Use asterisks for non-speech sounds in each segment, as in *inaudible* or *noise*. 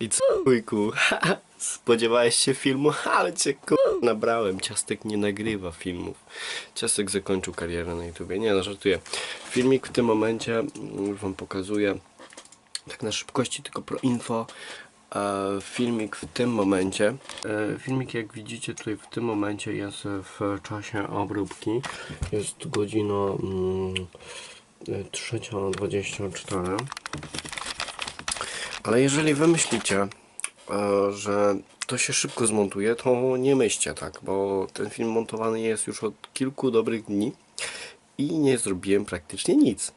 I co, wujku? Spodziewałeś się filmu? Ale cię ku... nabrałem. Ciastek nie nagrywa filmów. Ciastek zakończył karierę na YouTubie. Nie no, żartuję. Filmik w tym momencie mm, wam pokazuję. Tak na szybkości, tylko pro info. E, filmik w tym momencie. E, filmik jak widzicie tutaj w tym momencie jest w czasie obróbki. Jest godzina mm, e, 3.24. Ale jeżeli wy myślicie, e, że to się szybko zmontuje, to nie myślcie tak, bo ten film montowany jest już od kilku dobrych dni i nie zrobiłem praktycznie nic.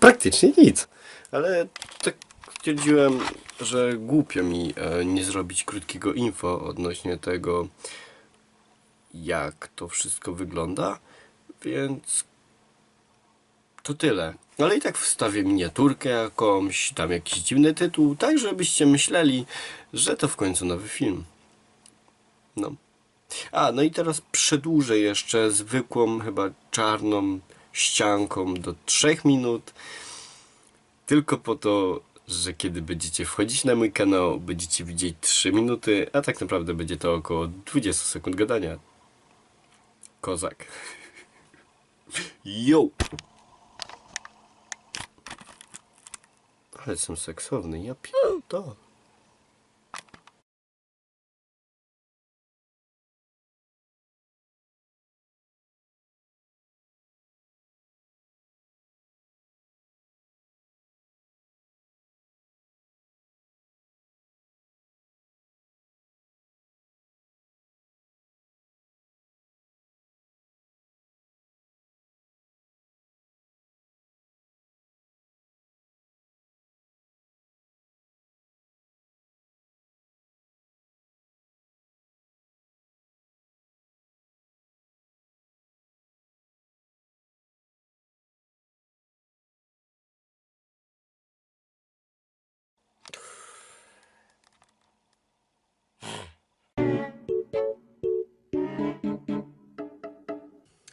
Praktycznie nic. Ale tak stwierdziłem, że głupio mi e, nie zrobić krótkiego info odnośnie tego, jak to wszystko wygląda, więc to tyle. Ale i tak wstawię miniaturkę jakąś, tam jakiś dziwny tytuł, tak żebyście myśleli, że to w końcu nowy film. No. A, no i teraz przedłużę jeszcze zwykłą, chyba czarną ścianką do 3 minut. Tylko po to, że kiedy będziecie wchodzić na mój kanał, będziecie widzieć 3 minuty, a tak naprawdę będzie to około 20 sekund gadania. Kozak. *laughs* Yo! Ale jestem seksowny, ja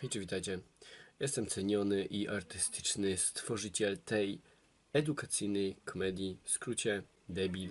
Hejcie, witajcie. Jestem ceniony i artystyczny stworzyciel tej edukacyjnej komedii, w skrócie debil